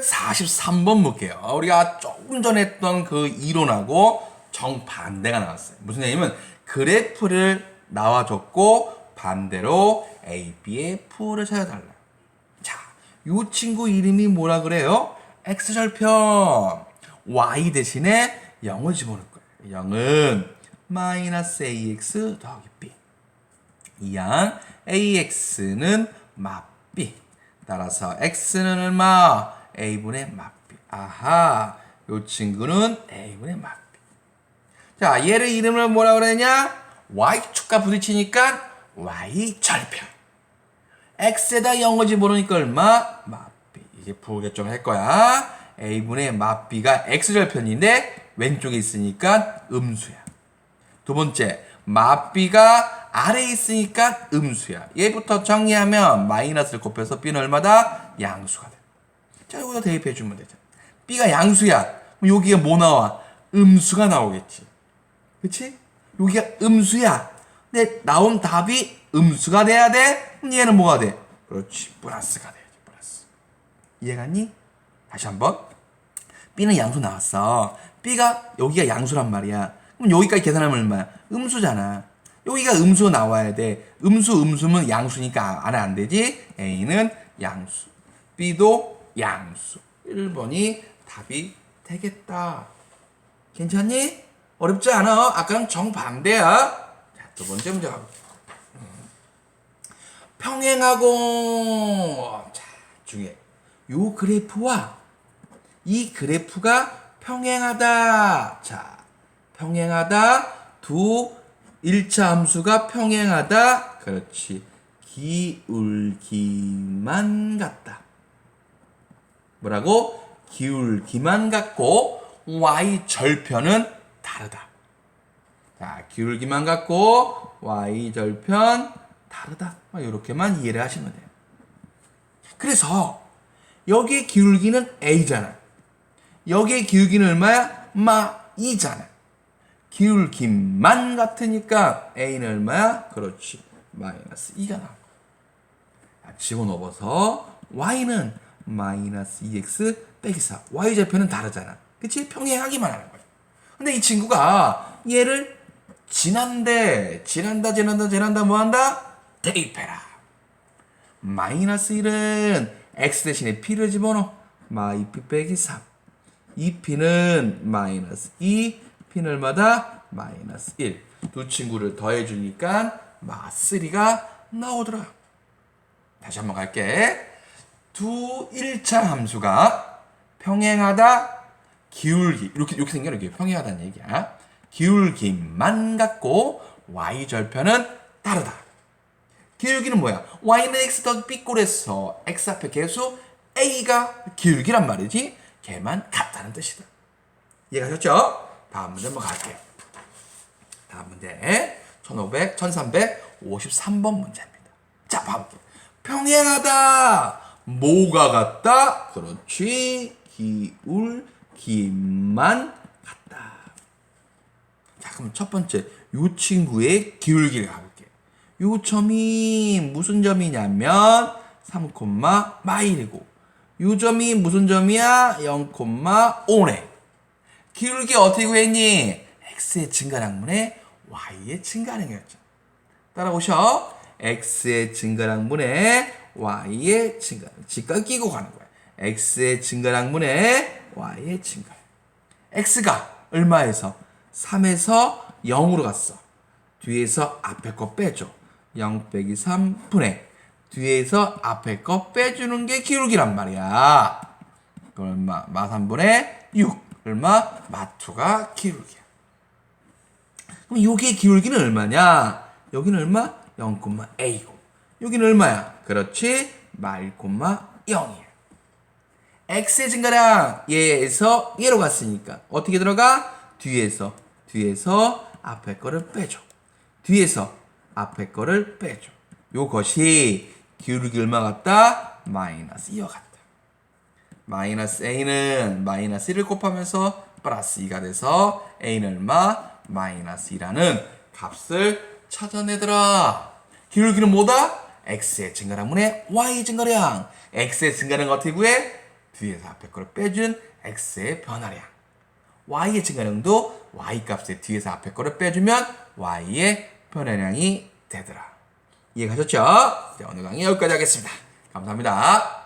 1543번 볼게요. 우리가 조금 전에 했던 그 이론하고 정반대가 나왔어요. 무슨 얘기냐면 그래프를 나와줬고 반대로 A, B의 풀을 찾아달라. 자, 요 친구 이름이 뭐라 그래요? X절편. Y 대신에 0을 집어넣을 거예요. 0은 마이너스 AX 더하기 B. 이양 AX는 마비 따라서 X는 얼마? A분의 마비 아하 요 친구는 A분의 마비 자 얘를 이름을 뭐라 그러냐 Y축과 부딪히니까 Y절편 X에다 0을 집어넣으니까 얼마? 마비 이제 부호결정을 할 거야 A분의 마비가 X절편인데 왼쪽에 있으니까 음수야 두 번째, 마비가 아래에 있으니까 음수야. 얘부터 정리하면 마이너스를 곱해서 b는 얼마다? 양수가 돼. 자, 여기다 대입해 주면 되죠. b가 양수야. 여기에 뭐 나와? 음수가 나오겠지. 그치? 여기가 음수야. 근데 나온 답이 음수가 돼야 돼? 얘는 뭐가 돼? 그렇지. 플러스가 돼야지. 플러스. 이해갔니? 다시 한 번. B는 양수 나왔어. B가 여기가 양수란 말이야. 그럼 여기까지 계산하면 얼마야? 음수잖아. 여기가 음수 나와야 돼. 음수 음수면 양수니까 안에 안 되지. A는 양수. B도 양수. 1번이 답이 되겠다. 괜찮니? 어렵지 않아. 아까랑 정반대야. 자, 두 번째 문제 가볼게. 평행하고 자, 중에 요 그래프와 이 그래프가 평행하다. 자, 평행하다. 두 1차 함수가 평행하다. 그렇지. 기울기만 같다. 뭐라고? 기울기만 같고 y 절편은 다르다. 자, 기울기만 같고 y 절편 다르다. 이렇게만 이해를 하시면 돼요. 그래서 여기의 기울기는 a잖아. 여기의 기울기는 얼마야? 마 2잖아. 기울기만 같으니까 a는 얼마야? 그렇지. 마이너스 2가 나와. 집어넣어서 y는 마이너스 2x 빼기 4. y 절편은 다르잖아. 그치? 평행하기만 하는 거야. 근데 이 친구가 얘를 지난데 지난다 지난다 지난다 뭐 한다? 대입해라. 마이너스 1은 x 대신에 p를 집어넣어. 마이 p 빼기 3. 이 p는 마이너스 2, p는 얼마다? 마이너스 1. 두 친구를 더해주니까 마 3가 나오더라. 다시 한번 갈게. 두 1차 함수가 평행하다 기울기 이렇게 이렇게 생겨 이렇게 평행하다는 얘기야. 기울기만 같고 y 절편은 다르다. 기울기는 뭐야? y는 x 더하기 b 꼴에서 x 앞에 계수 a가 기울기란 말이지. 걔만 같다는 뜻이다. 이해가셨죠? 다음 문제 한번 갈게요. 다음 문제 1500, 1353번 문제입니다. 자, 봐볼게요. 평행하다. 뭐가 같다? 그렇지. 기울 기만 같다. 자, 그럼 첫 번째 요 친구의 기울기를 가볼게요. 요 점이 무슨 점이냐면 3, 마일이고 요 점이 무슨 점이야? 0,5네. 기울기 어떻게 구했니? x의 증가량분의 y의 증가량이었죠. 따라오셔. x의 증가량분의 y의 증가량. 직각 끼고 가는 거야. x의 증가량분의 y의 증가량. x가 얼마에서? 3에서 0으로 갔어. 뒤에서 앞에 거 빼줘. 0 빼기 3분의 뒤에서 앞에 거 빼주는 게 기울기란 말이야. 얼마? 마 3분의 6. 얼마? 마투가 기울기야. 그럼 여기의 기울기는 얼마냐? 여기는 얼마? 0,a고. 여기는 얼마야? 그렇지. 마 1,0이야. x의 증가량 얘에서 얘로 갔으니까 어떻게 들어가? 뒤에서 뒤에서 앞에 거를 빼줘. 뒤에서 앞에 거를 빼줘. 요것이 기울기 얼마 같다? 마이너스 2와 같다. 마이너스 a는 마이너스 1을 곱하면서 플러스 2가 돼서 a는 얼마? 마이너스 2라는 값을 찾아내더라. 기울기는 뭐다? X의 증가량분의 y 증가량. x의 증가량 어떻게 구해? 뒤에서 앞에 거를 빼준 x의 변화량. y의 증가량도 y 값의 뒤에서 앞에 거를 빼주면 y의 변화량이 되더라. 이해가셨죠? 자, 오늘 강의 여기까지 하겠습니다. 감사합니다.